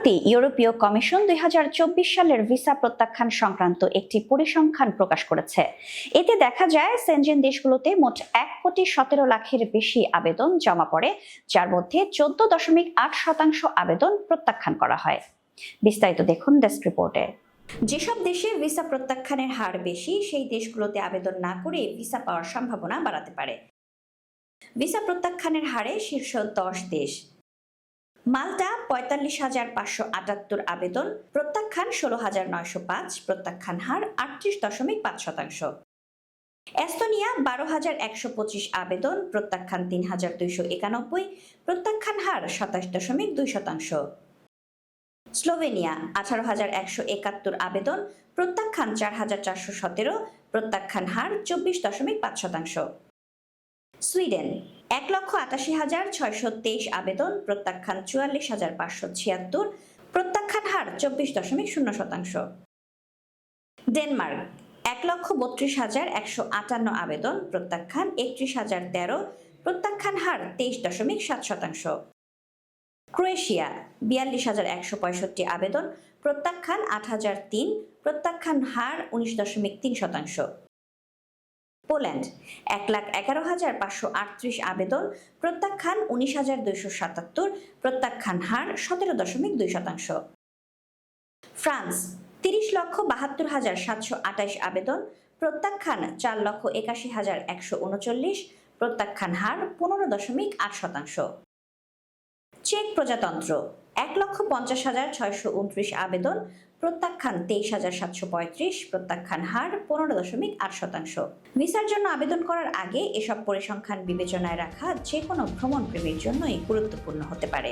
সম্প্রতি ইউরোপীয় কমিশন দুই সালের ভিসা প্রত্যাখ্যান সংক্রান্ত একটি পরিসংখ্যান প্রকাশ করেছে। এতে দেখা যায়, সেনজেন দেশগুলোতে মোট এক কোটি সতেরো লাখের বেশি আবেদন জমা পড়ে, যার মধ্যে চোদ্দ দশমিক আট শতাংশ আবেদন প্রত্যাখ্যান করা হয়। বিস্তারিত দেখুন ডেস্ক রিপোর্টে। যেসব দেশে ভিসা প্রত্যাখ্যানের হার বেশি, সেই দেশগুলোতে আবেদন না করে ভিসা পাওয়ার সম্ভাবনা বাড়াতে পারে। ভিসা প্রত্যাখ্যানের হারে শীর্ষ দশ দেশ। মাল্টা পঁয়তাল্লিশ হাজার পাঁচশো আটাত্তর আবেদন, প্রত্যাখ্যান ষোলো হাজার নয়শো পাঁচ, প্রত্যাখ্যান হার আটত্রিশ দশমিক পাঁচ শতাংশ। এস্তোনিয়া বারো হাজার একশো পঁচিশ আবেদন, প্রত্যাখ্যান তিন হাজার দুইশো একানব্বই, প্রত্যাখ্যান হার সাতাশ দশমিক দুই শতাংশ। স্লোভেনিয়া আঠারো হাজার একশো একাত্তর আবেদন, প্রত্যাখ্যান চার হাজার চারশো সতেরো, প্রত্যাখ্যান হার চব্বিশ দশমিক পাঁচ শতাংশ। সুইডেন এক লক্ষ আটাশি হাজার ছয়শো তেইশ আবেদন, প্রত্যাখ্যান চুয়াল্লিশ হাজার পাঁচশো ছিয়াত্তর, প্রত্যাখ্যান হার চব্বিশ দশমিক শূন্য শতাংশ। ডেনমার্ক, এক লক্ষ বত্রিশ হাজার একশো আটান্ন আবেদন, প্রত্যাখ্যান একত্রিশ হাজার তেরো, প্রত্যাখ্যান হার তেইশ দশমিক সাত শতাংশ। ক্রোয়েশিয়া, বিয়াল্লিশ হাজার একশো পঁয়ষট্টি আবেদন, প্রত্যাখ্যান আট হাজার তিন, প্রত্যাখ্যান হার উনিশ দশমিক তিন শতাংশ। পোল্যান্ড। এক লাখ এগারো হাজার পাঁচশো আটত্রিশ আবেদন, প্রত্যাখ্যান উনিশ হাজার দুইশো সাতাত্তর, প্রত্যাখ্যান হার সতেরো দশমিক দুই শতাংশ। ফ্রান্স, তিরিশ লক্ষ বাহাত্তর হাজার সাতশো আটাইশ আবেদন, প্রত্যাখ্যান চার লক্ষ একাশি হাজার একশো উনচল্লিশ, প্রত্যাখ্যান হার পনেরো দশমিক আট শতাংশ। চেক প্রজাতন্ত্র এক লক্ষ পঞ্চাশ হাজার ছয়শো উনত্রিশ আবেদন, প্রত্যাখ্যান তেইশ হাজার সাতশো পঁয়ত্রিশ, প্রত্যাখ্যান হার পনেরো দশমিক আট শতাংশ। ভিসার জন্য আবেদন করার আগে এসব পরিসংখ্যান বিবেচনায় রাখা যে কোনো ভ্রমণ প্রেমীর জন্যই গুরুত্বপূর্ণ হতে পারে।